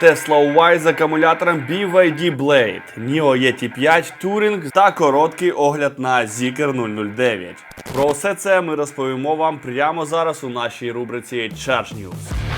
Tesla Y з акумулятором BYD Blade, NIO ET5 Touring та короткий огляд на Zeekr 009. Про все це ми розповімо вам прямо зараз у нашій рубриці Charge News.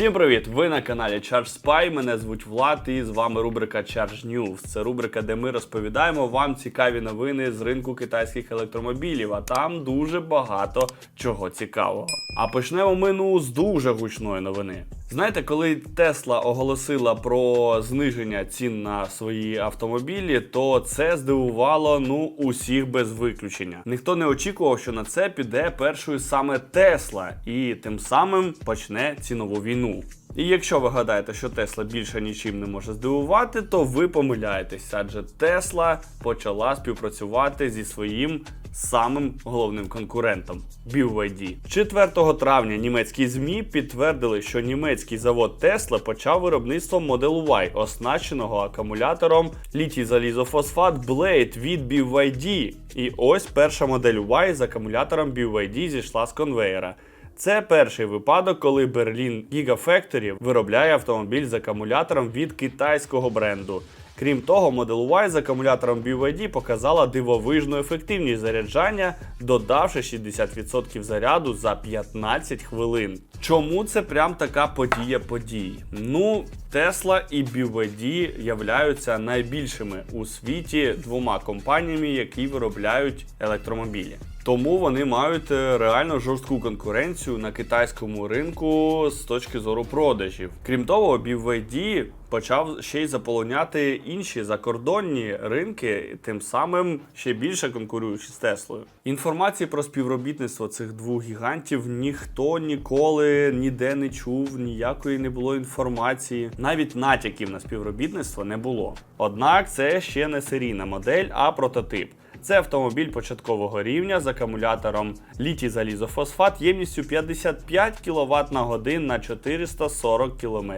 Всім привіт! Ви на каналі Charge Spy. Мене звуть Влад і з вами рубрика Charge News. Це рубрика, де ми розповідаємо вам цікаві новини з ринку китайських електромобілів, а там дуже багато чого цікавого. А почнемо ми ну з дуже гучної новини. Знаєте, коли Тесла оголосила про зниження цін на свої автомобілі, то це здивувало ну усіх без виключення. Ніхто не очікував, що на це піде першою саме Тесла, і тим самим почне цінову війну. І якщо ви гадаєте, що Тесла більше нічим не може здивувати, то ви помиляєтесь, адже Тесла почала співпрацювати зі своїм самим головним конкурентом BYD. 4 травня німецькі ЗМІ підтвердили, що німецький завод Тесла почав виробництво Model Y, оснащеного акумулятором літій залізофосфат Blade від BYD. І ось перша модель Y з акумулятором BYD зійшла з конвейера. Це перший випадок, коли Berlin Gigafactory виробляє автомобіль з акумулятором від китайського бренду. Крім того, Model Y з акумулятором BYD показала дивовижну ефективність заряджання, додавши 60% заряду за 15 хвилин. Чому це прям така подія подій? Ну, Tesla і BYD являються найбільшими у світі двома компаніями, які виробляють електромобілі. Тому вони мають е, реально жорстку конкуренцію на китайському ринку з точки зору продажів. Крім того, BYD почав ще й заполоняти інші закордонні ринки, тим самим ще більше конкуруючи з Теслою. Інформації про співробітництво цих двох гігантів ніхто ніколи ніде не чув, ніякої не було інформації, навіть натяків на співробітництво не було. Однак це ще не серійна модель, а прототип. Це автомобіль початкового рівня з акумулятором літій залізофосфат ємністю 55 кВт на годин на 440 км.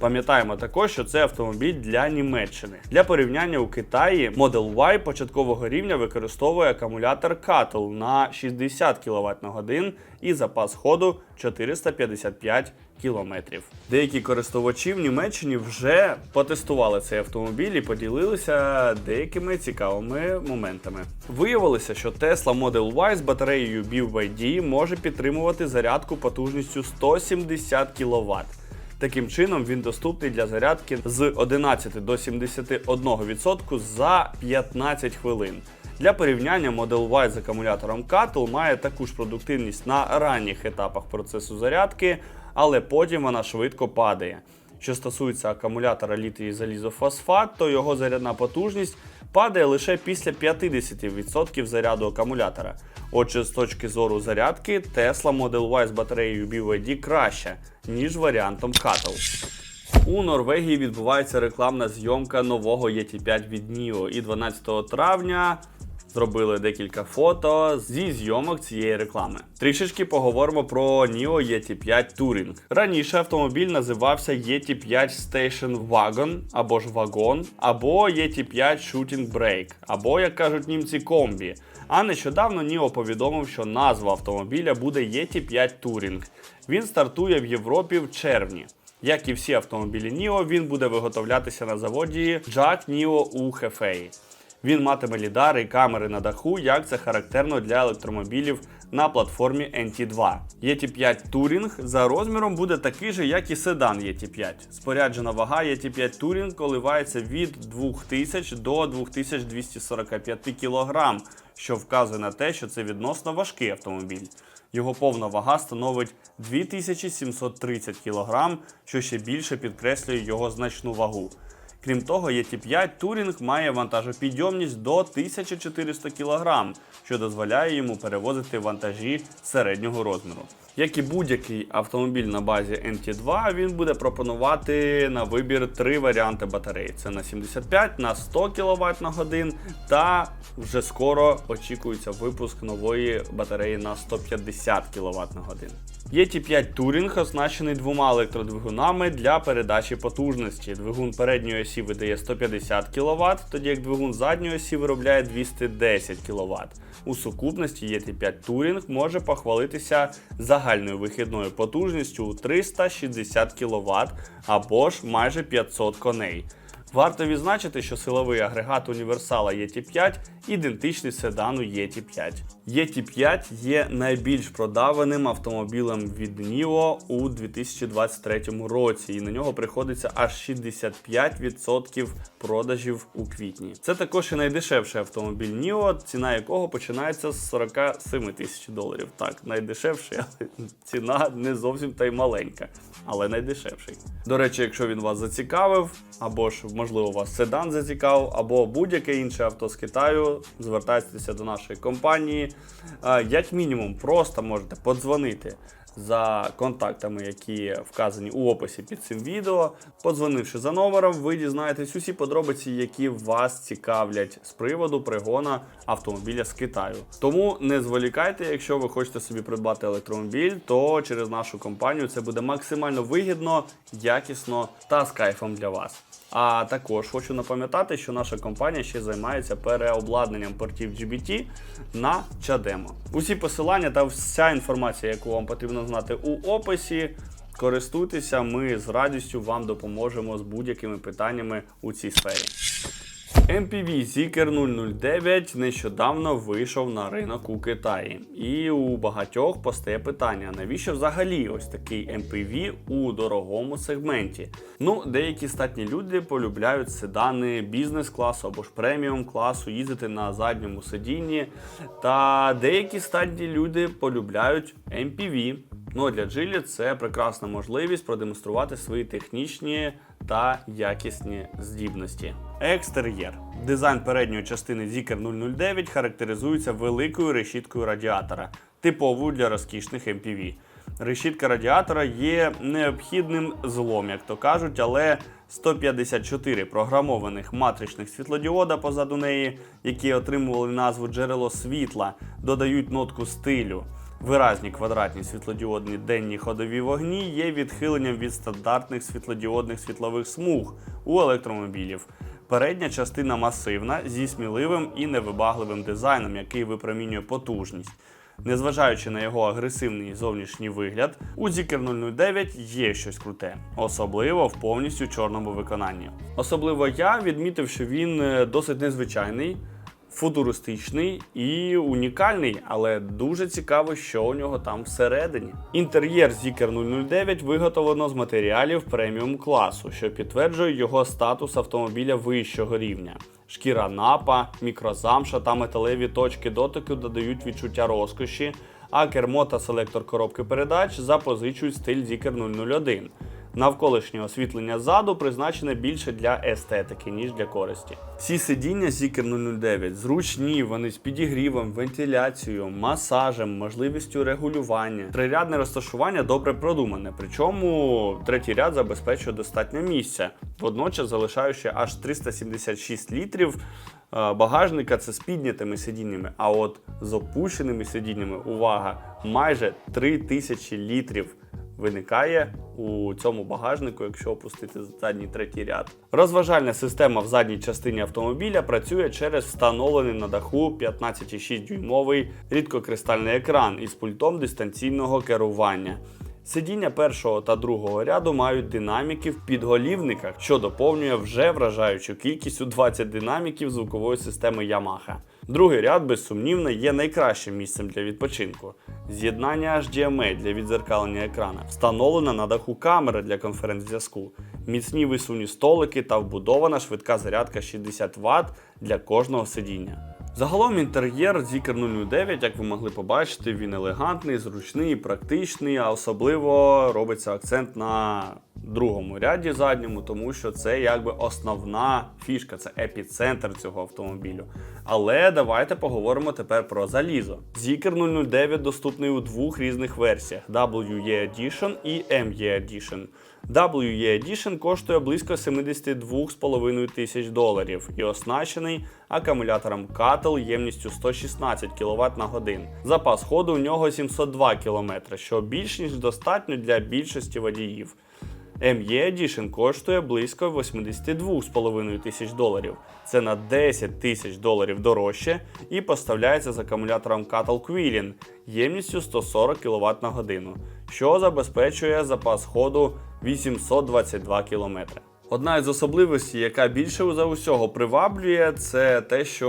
Пам'ятаємо також, що це автомобіль для Німеччини. Для порівняння у Китаї Model Y початкового рівня використовує акумулятор Cattle на 60 кВт на годин і запас ходу 455 кілометрів. Деякі користувачі в Німеччині вже потестували цей автомобіль і поділилися деякими цікавими моментами. Виявилося, що Tesla Model Y з батареєю BYD може підтримувати зарядку потужністю 170 кВт. Таким чином він доступний для зарядки з 11 до 71% за 15 хвилин. Для порівняння Model Y з акумулятором Cattle має таку ж продуктивність на ранніх етапах процесу зарядки, але потім вона швидко падає. Що стосується акумулятора літій залізофосфат, то його зарядна потужність падає лише після 50% заряду акумулятора. Отже, з точки зору зарядки, Tesla Model Y з батареєю BYD краща, ніж варіантом Cattle. У Норвегії відбувається рекламна зйомка нового ET5 від NIO і 12 травня зробили декілька фото зі зйомок цієї реклами. Трішечки поговоримо про NIO ET5 Touring. Раніше автомобіль називався ET5 Station Wagon або ж Вагон, або ET5 Shooting Brake, або, як кажуть німці, комбі. А нещодавно NIO повідомив, що назва автомобіля буде ET5 Touring. Він стартує в Європі в червні. Як і всі автомобілі NIO, він буде виготовлятися на заводі Jack NIO у Хефеї. Він матиме лідари і камери на даху, як це характерно для електромобілів на платформі NT2. ET5 Touring за розміром буде такий же, як і седан ET5. Споряджена вага ET5 Touring коливається від 2000 до 2245 кг, що вказує на те, що це відносно важкий автомобіль. Його повна вага становить 2730 кг, що ще більше підкреслює його значну вагу. Крім того, ET5 Touring має вантажопідйомність до 1400 кг, що дозволяє йому перевозити вантажі середнього розміру. Як і будь-який автомобіль на базі NT2, він буде пропонувати на вибір три варіанти батареї: це на 75, на 100 кВт на годин, та вже скоро очікується випуск нової батареї на 150 кВт на годин. ET5 Touring оснащений двома електродвигунами для передачі потужності. Двигун передньої осі видає 150 кВт, тоді як двигун задньої осі виробляє 210 кВт. У сукупності ЄТ5 Touring може похвалитися загальною вихідною потужністю у 360 кВт або ж майже 500 коней. Варто відзначити, що силовий агрегат універсала ET5 ідентичний седану ET5. ET5 є найбільш продаваним автомобілем від NIO у 2023 році, і на нього приходиться аж 65% продажів у квітні. Це також і найдешевший автомобіль NIO, ціна якого починається з 47 тисяч доларів. Так, найдешевший, але ціна не зовсім та й маленька, але найдешевший. До речі, якщо він вас зацікавив, або ж можливо вас седан зацікавив, або будь-яке інше авто з Китаю, звертайтеся до нашої компанії. Як мінімум, просто можете подзвонити за контактами, які вказані у описі під цим відео. Подзвонивши за номером, ви дізнаєтесь усі подробиці, які вас цікавлять з приводу пригона автомобіля з Китаю. Тому не зволікайте, якщо ви хочете собі придбати електромобіль, то через нашу компанію це буде максимально вигідно, якісно та з кайфом для вас. А також хочу напам'ятати, що наша компанія ще займається переобладнанням портів GBT на Чадемо. Усі посилання та вся інформація, яку вам потрібно знати у описі. Користуйтеся, ми з радістю вам допоможемо з будь-якими питаннями у цій сфері. MPV Zikr 009 нещодавно вийшов на ринок у Китаї. І у багатьох постає питання, навіщо взагалі ось такий MPV у дорогому сегменті? Ну, деякі статні люди полюбляють седани бізнес-класу або ж преміум класу, їздити на задньому сидінні. Та деякі статні люди полюбляють MPV. Ну а для Джилі це прекрасна можливість продемонструвати свої технічні та якісні здібності. Екстер'єр. Дизайн передньої частини Zikr 009 характеризується великою решіткою радіатора, типовою для розкішних MPV. Решітка радіатора є необхідним злом, як то кажуть, але 154 програмованих матричних світлодіода позаду неї, які отримували назву джерело світла, додають нотку стилю. Виразні квадратні світлодіодні денні ходові вогні є відхиленням від стандартних світлодіодних світлових смуг у електромобілів. Передня частина масивна зі сміливим і невибагливим дизайном, який випромінює потужність. Незважаючи на його агресивний зовнішній вигляд, у Zikr 009 є щось круте, особливо в повністю чорному виконанні. Особливо я відмітив, що він е, досить незвичайний, футуристичний і унікальний, але дуже цікаво, що у нього там всередині. Інтер'єр Zikr 009 виготовлено з матеріалів преміум класу, що підтверджує його статус автомобіля вищого рівня. Шкіра напа, мікрозамша та металеві точки дотику додають відчуття розкоші, а кермо та селектор коробки передач запозичують стиль Zikr 001. Навколишнє освітлення ззаду призначене більше для естетики, ніж для користі. Ці сидіння Zikr 009 зручні, вони з підігрівом, вентиляцією, масажем, можливістю регулювання. Трирядне розташування добре продумане, причому третій ряд забезпечує достатньо місця, водночас залишаючи аж 376 літрів. е, Багажника це з піднятими сидіннями, а от з опущеними сидіннями, увага, майже 3000 літрів виникає у цьому багажнику, якщо опустити задній третій ряд. Розважальна система в задній частині автомобіля працює через встановлений на даху 15,6 дюймовий рідкокристальний екран із пультом дистанційного керування. Сидіння першого та другого ряду мають динаміки в підголівниках, що доповнює вже вражаючу кількість у 20 динаміків звукової системи Yamaha. Другий ряд, безсумнівно, є найкращим місцем для відпочинку. З'єднання HDMI для відзеркалення екрана, встановлена на даху камера для конференц-зв'язку, міцні висувні столики та вбудована швидка зарядка 60 Вт для кожного сидіння. Загалом інтер'єр Zikr 009, як ви могли побачити, він елегантний, зручний, практичний, а особливо робиться акцент на другому ряді задньому, тому що це якби основна фішка, це епіцентр цього автомобілю. Але давайте поговоримо тепер про залізо. Zikr 009 доступний у двох різних версіях: WE Edition і ME Edition. WE Edition коштує близько 72,5 тисяч доларів і оснащений акумулятором Cattle ємністю 116 кВт на годин. Запас ходу у нього 702 км, що більш ніж достатньо для більшості водіїв. ME Edition коштує близько 82,5 тисяч доларів. Це на 10 тисяч доларів дорожче і поставляється з акумулятором Cattle Quillen ємністю 140 кВт на годину, що забезпечує запас ходу 822 км. Одна із особливостей, яка більше за усього приваблює, це те, що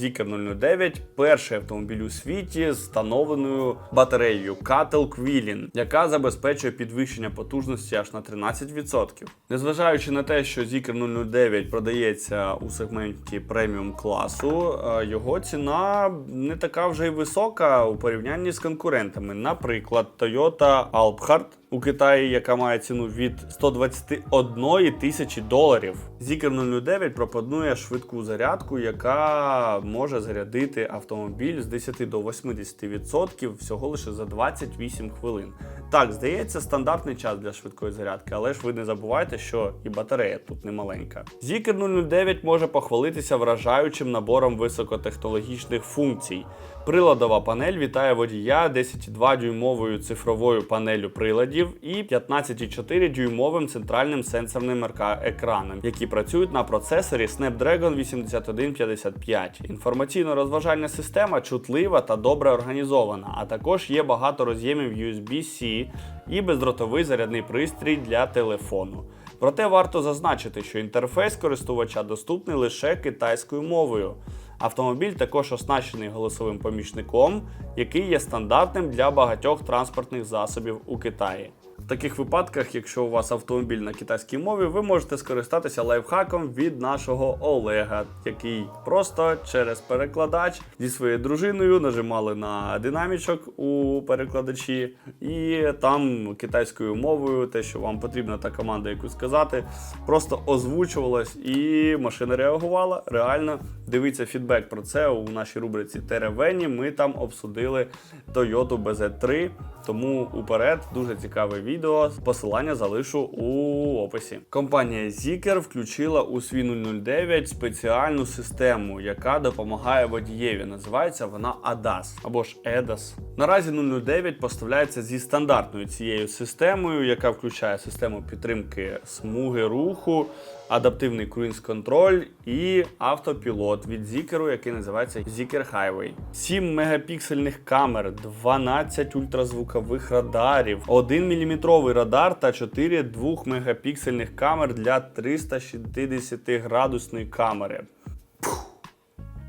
Zikr 009 перший автомобіль у світі з встановленою батареєю Cattle Quillen, яка забезпечує підвищення потужності аж на 13%. Незважаючи на те, що Zikr 009 продається у сегменті преміум класу, е, його ціна не така вже й висока у порівнянні з конкурентами. Наприклад, Toyota Alphard у Китаї, яка має ціну від 121 тисячі доларів. Zikr 009 пропонує швидку зарядку, яка може зарядити автомобіль з 10 до 80% всього лише за 28 хвилин. Так, здається, стандартний час для швидкої зарядки, але ж ви не забувайте, що і батарея тут не маленька. Zikr 009 може похвалитися вражаючим набором високотехнологічних функцій. Приладова панель вітає водія 10,2 дюймовою цифровою панелю приладів і 15,4 дюймовим центральним сенсорним РК екраном, які працюють на процесорі Snapdragon 8155. Інформаційно-розважальна система чутлива та добре організована, а також є багато роз'ємів USB-C і бездротовий зарядний пристрій для телефону. Проте варто зазначити, що інтерфейс користувача доступний лише китайською мовою. Автомобіль також оснащений голосовим помічником, який є стандартним для багатьох транспортних засобів у Китаї. Таких випадках, якщо у вас автомобіль на китайській мові, ви можете скористатися лайфхаком від нашого Олега, який просто через перекладач зі своєю дружиною нажимали на динамічок у перекладачі, і там китайською мовою, те, що вам потрібна та команда, яку сказати, просто озвучувалось, і машина реагувала. Реально дивіться фідбек про це у нашій рубриці Теревені. Ми там обсудили Toyota BZ3. Тому уперед дуже цікаве відео. Посилання залишу у описі. Компанія Zikr включила у свій 009 спеціальну систему, яка допомагає водієві. Називається вона ADAS або ж EDAS. Наразі 009 поставляється зі стандартною цією системою, яка включає систему підтримки смуги руху. Адаптивний круїз-контроль і автопілот від Zikr, який називається Zikr Highway. 7 мегапіксельних камер, 12 ультразвукових радарів, 1 мм радар та 4 2 мегапіксельних камер для 360 градусної камери.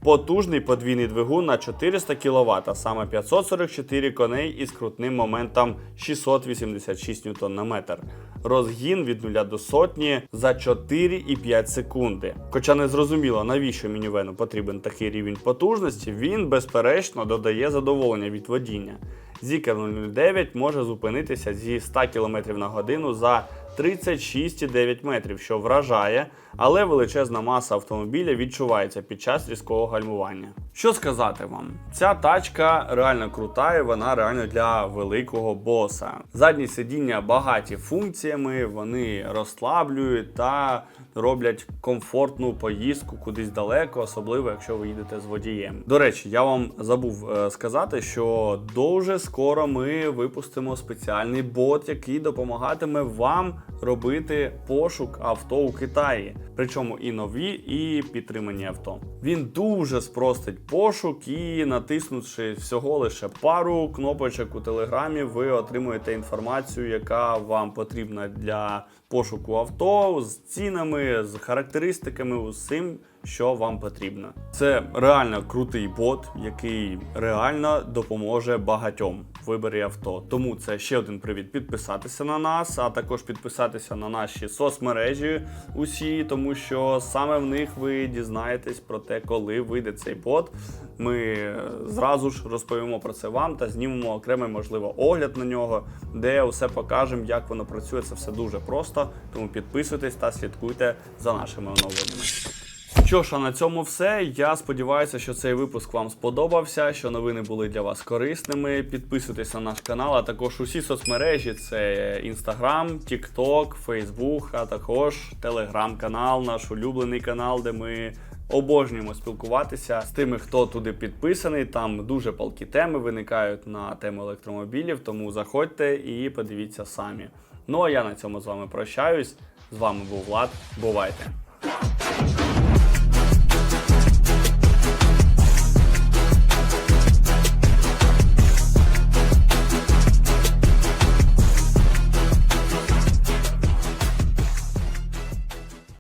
Потужний подвійний двигун на 400 кВт, а саме 544 коней із крутним моментом 686 Нм. Розгін від 0 до сотні за 4,5 секунди. Хоча не зрозуміло, навіщо мінівену потрібен такий рівень потужності, він безперечно додає задоволення від водіння. Zikr 009 може зупинитися зі 100 км на годину за 36,9 метрів, що вражає, але величезна маса автомобіля відчувається під час різкого гальмування. Що сказати вам? Ця тачка реально крута і вона реально для великого боса. Задні сидіння багаті функціями, вони розслаблюють та роблять комфортну поїздку кудись далеко, особливо якщо ви їдете з водієм. До речі, я вам забув е, сказати, що дуже скоро ми випустимо спеціальний бот, який допомагатиме вам робити пошук авто у Китаї, причому і нові, і підтримані авто. Він дуже спростить пошук і натиснувши всього лише пару кнопочок у телеграмі, ви отримуєте інформацію, яка вам потрібна для пошуку авто з цінами, з характеристиками, усім. Що вам потрібно, це реально крутий бот, який реально допоможе багатьом в виборі авто. Тому це ще один привід підписатися на нас, а також підписатися на наші соцмережі усі, тому що саме в них ви дізнаєтесь про те, коли вийде цей бот. Ми зразу ж розповімо про це вам та знімемо окремий, можливо, огляд на нього, де усе покажемо, як воно працює. Це все дуже просто. Тому підписуйтесь та слідкуйте за нашими оновленнями. Що ж, а на цьому все. Я сподіваюся, що цей випуск вам сподобався, що новини були для вас корисними. Підписуйтесь на наш канал, а також усі соцмережі: це Instagram, TikTok, Facebook, а також телеграм-канал, наш улюблений канал, де ми. Обожнюємо спілкуватися з тими, хто туди підписаний. Там дуже палкі теми виникають на тему електромобілів, тому заходьте і подивіться самі. Ну а я на цьому з вами прощаюсь. З вами був Влад. Бувайте!